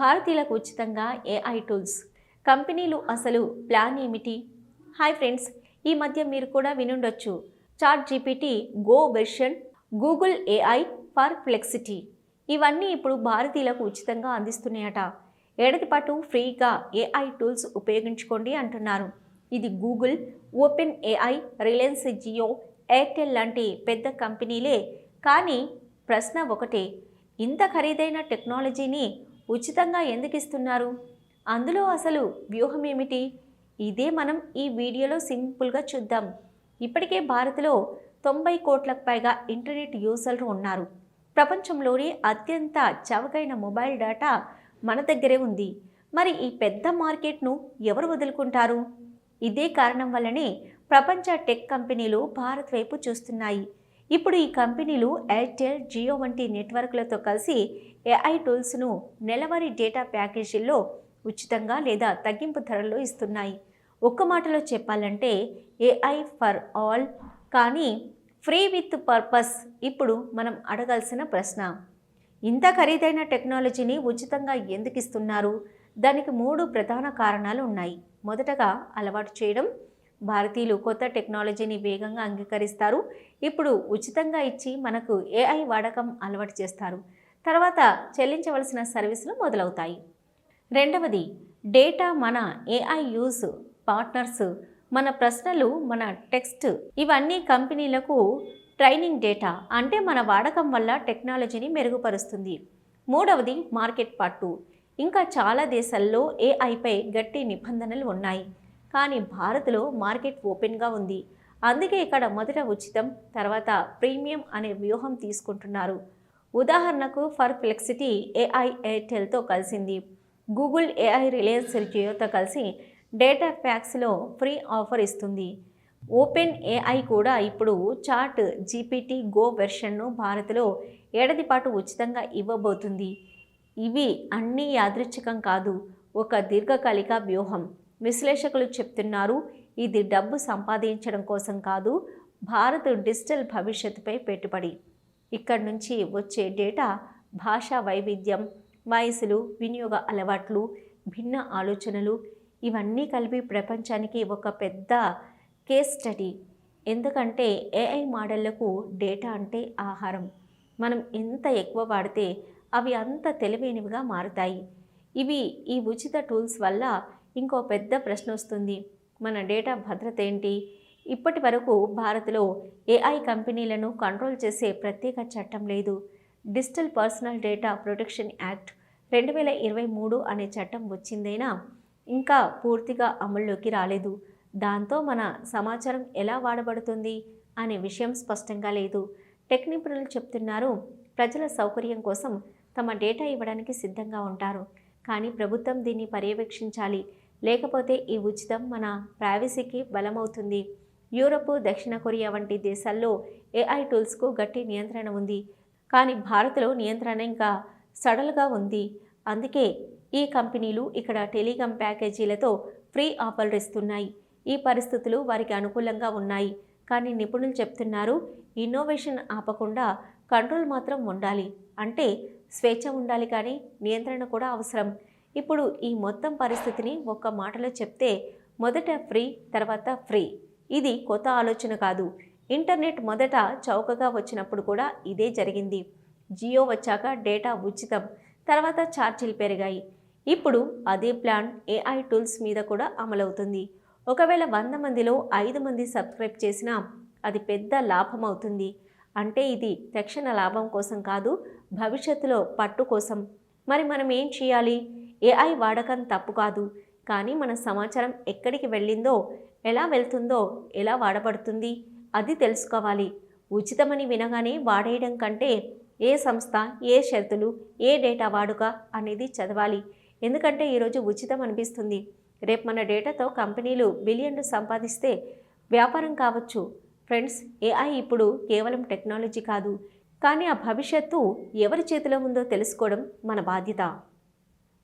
భారతీయులకు ఉచితంగా AI tools కంపెనీలు అసలు ప్లాన్ ఏమిటి? హాయ్ ఫ్రెండ్స్ ఈ మధ్య మీరు కూడా వినుండొచ్చు. ChatGPT Go version Google AI Perplexity ఇవన్నీ ఇప్పుడు భారతీయులకు ఉచితంగా అందిస్తున్నాయట. ఏడాది పాటు ఫ్రీగా ఏఐ టూల్స్ ఉపయోగించుకోండి అంటున్నారు. ఇది Google OpenAI Reliance Jio Airtel లాంటి పెద్ద కంపెనీలే. కానీ ప్రశ్న ఒకటే ఇంత ఖరీదైన టెక్నాలజీని ఉచితంగా ఎందుకు ఇస్తున్నారు అందులో అసలు వ్యూహం ఏమిటి ఇదే మనం ఈ వీడియోలో సింపుల్గా చూద్దాం. ఇప్పటికే భారత్లో తొంభై కోట్లకు పైగా ఇంటర్నెట్ యూజర్లు ఉన్నారు. ప్రపంచంలోనే అత్యంత చవకైన మొబైల్ డేటా మన దగ్గరే ఉంది. మరి ఈ పెద్ద మార్కెట్ను ఎవరు వదులుకుంటారు? ఇదే కారణం వల్లనే ప్రపంచ టెక్ కంపెనీలు భారత్ వైపు చూస్తున్నాయి. ఇప్పుడు ఈ కంపెనీలు ఎయిర్టెల్ జియో వంటి నెట్వర్క్లతో కలిసి ఏఐ టూల్స్ను నెలవారీ డేటా ప్యాకేజీల్లో ఉచితంగా లేదా తగ్గింపు ధరల్లో ఇస్తున్నాయి. ఒక్క మాటలో చెప్పాలంటే ఏఐ ఫర్ ఆల్ కానీ ఫ్రీ విత్ పర్పస్ ఇప్పుడు మనం అడగాల్సిన ప్రశ్న. ఇంత ఖరీదైన టెక్నాలజీని ఉచితంగా ఎందుకు ఇస్తున్నారు దానికి మూడు ప్రధాన కారణాలు ఉన్నాయి. మొదటగా అలవాటు చేయడం భారతీయులు కొత్త టెక్నాలజీని వేగంగా అంగీకరిస్తారు. ఇప్పుడు ఉచితంగా ఇచ్చి మనకు ఏఐ వాడకం అలవాటు చేస్తారు. తర్వాత చెల్లించవలసిన సర్వీసులు మొదలవుతాయి. రెండవది డేటా మన ఏఐ యూస్ పార్ట్నర్స్ మన ప్రశ్నలు మన టెక్స్ట్ ఇవన్నీ కంపెనీలకు ట్రైనింగ్ డేటా అంటే మన వాడకం వల్ల టెక్నాలజీని మెరుగుపరుస్తుంది. మూడవది మార్కెట్ పార్టు ఇంకా చాలా దేశాల్లో ఏఐపై గట్టి నిబంధనలు ఉన్నాయి. కానీ భారత్లో మార్కెట్ ఓపెన్గా ఉంది. అందుకే ఇక్కడ మొదట ఉచితం తర్వాత ప్రీమియం అనే వ్యూహం తీసుకుంటున్నారు. ఉదాహరణకు ఫర్ ఫ్లెక్సిటీ ఏఐ ఎయిర్టెల్తో కలిసింది. గూగుల్ ఏఐ రిలయన్స్ జియోతో కలిసి డేటా ప్యాక్స్లో ఫ్రీ ఆఫర్ ఇస్తుంది. ఓపెన్ ఏఐ కూడా ఇప్పుడు చాట్ జీపీటీ గో వెర్షన్ను భారత్లో ఏడాది పాటు ఉచితంగా ఇవ్వబోతుంది. ఇవి అన్నీ యాదృచ్ఛికం కాదు ఒక దీర్ఘకాలిక వ్యూహం. విశ్లేషకులు చెప్తున్నారు ఇది డబ్బు సంపాదించడం కోసం కాదు భారత్ డిజిటల్ భవిష్యత్తుపై పెట్టుబడి. ఇక్కడి నుంచి వచ్చే డేటా భాషా వైవిధ్యం వయసులు వినియోగ అలవాట్లు భిన్న ఆలోచనలు ఇవన్నీ కలిపి ప్రపంచానికి ఒక పెద్ద కేస్ స్టడీ. ఎందుకంటే ఏఐ మోడళ్ళకు డేటా అంటే ఆహారం. మనం ఎంత ఎక్కువ వాడితే అవి అంత తెలివైనవిగా మారుతాయి. ఇవి ఈ ఉచిత టూల్స్ వల్ల ఇంకో పెద్ద ప్రశ్న వస్తుంది. మన డేటా భద్రత ఏంటి? ఇప్పటి వరకు భారత్లో ఏఐ కంపెనీలను కంట్రోల్ చేసే ప్రత్యేక చట్టం లేదు. Digital personal data protection act రెండు వేల ఇరవై మూడు అనే చట్టం వచ్చిందైనా? ఇంకా పూర్తిగా అమల్లోకి రాలేదు. దాంతో మన సమాచారం ఎలా వాడబడుతుంది అనే విషయం స్పష్టంగా లేదు. టెక్ నిపుణులు చెప్తున్నారు ప్రజల సౌకర్యం కోసం తమ డేటా ఇవ్వడానికి సిద్ధంగా ఉంటారు. కానీ ప్రభుత్వం దీన్ని పర్యవేక్షించాలి. లేకపోతే ఈ ఉచితం మన ప్రైవసీకి బలమవుతుంది. యూరప్ దక్షిణ కొరియా వంటి దేశాల్లో ఏఐ టూల్స్కు గట్టి నియంత్రణ ఉంది. కానీ భారత్లో నియంత్రణ ఇంకా సడల్గా ఉంది. అందుకే ఈ కంపెనీలు ఇక్కడ టెలికాం ప్యాకేజీలతో ఫ్రీ ఆఫర్లు ఇస్తున్నాయి. ఈ పరిస్థితులు వారికి అనుకూలంగా ఉన్నాయి. కానీ నిపుణులు చెప్తున్నారు ఇన్నోవేషన్ ఆపకుండా కంట్రోల్ మాత్రం ఉండాలి. అంటే స్వేచ్ఛ ఉండాలి కానీ నియంత్రణ కూడా అవసరం. ఇప్పుడు ఈ మొత్తం పరిస్థితిని ఒక్క మాటలో చెప్తే మొదట ఫ్రీ తర్వాత ఫ్రీ. ఇది కొత్త ఆలోచన కాదు. ఇంటర్నెట్ మొదట చౌకగా వచ్చినప్పుడు కూడా ఇదే జరిగింది. జియో వచ్చాక డేటా ఉచితం తర్వాత ఛార్జీలు పెరిగాయి. ఇప్పుడు అదే ప్లాన్ ఏఐ టూల్స్ మీద కూడా అమలవుతుంది. ఒకవేళ వంద మందిలో ఐదు మంది సబ్స్క్రైబ్ చేసినా అది పెద్ద లాభం అవుతుంది. అంటే ఇది తక్షణ లాభం కోసం కాదు భవిష్యత్తులో పట్టు కోసం. మరి మనం ఏం చేయాలి? ఏఐ వాడకం తప్పు కాదు. కానీ మన సమాచారం ఎక్కడికి వెళ్ళిందో ఎలా వెళ్తుందో ఎలా వాడబడుతుంది అది తెలుసుకోవాలి. ఉచితమని వినగానే వాడేయడం కంటే ఏ సంస్థ ఏ షరతులు ఏ డేటా వాడుక అనేది చదవాలి. ఎందుకంటే ఈరోజు ఉచితం అనిపిస్తుంది. రేపు మన డేటాతో కంపెనీలు బిలియన్లు సంపాదిస్తే వ్యాపారం కావచ్చు. ఫ్రెండ్స్ ఏఐ ఇప్పుడు కేవలం టెక్నాలజీ కాదు కానీ ఆ భవిష్యత్తు ఎవరి చేతిలో ఉందో తెలుసుకోవడం మన బాధ్యత.